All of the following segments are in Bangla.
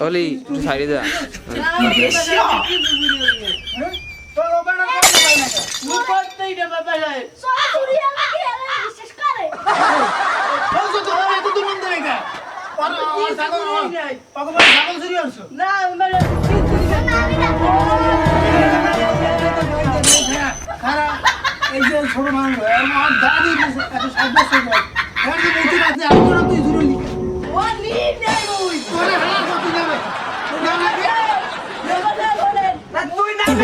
অলি একটু সাইডে যা তোর ওখানে কোন পাই না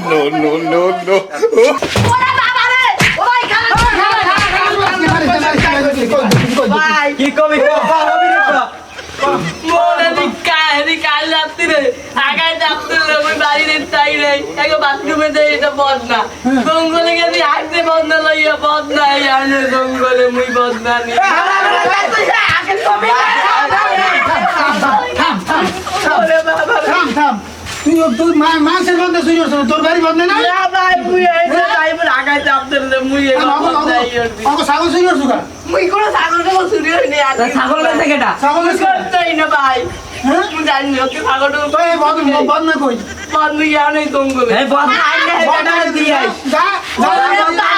no, no, no, no. কি কবি বাথরুমে দেই এটা বদ না জঙ্গলে গেছি হাঁটতে বন্ধ লইয়া বদ না জঙ্গলে মুই বদ না তুই তুই মাছের বন্ধে চুরি করছ তোর বাড়ি বন্ধে না? ভাই মুই এই যে টাইমে আগায় যাচ্ছে রে মুই নাই অগ ছাগল চুরি করছ কা মুই কোনো ছাগল টাগল চুরি হইনি আর ছাগল গেছে কেটা ছাগল করতেই না ভাই। হ্যাঁ? মুই জানি না কি ছাগল টাগল বন্ধ বন্ধ কই? বদ মুই আনে জঙ্গলে এই আইলে এটা দিয়ে যা যা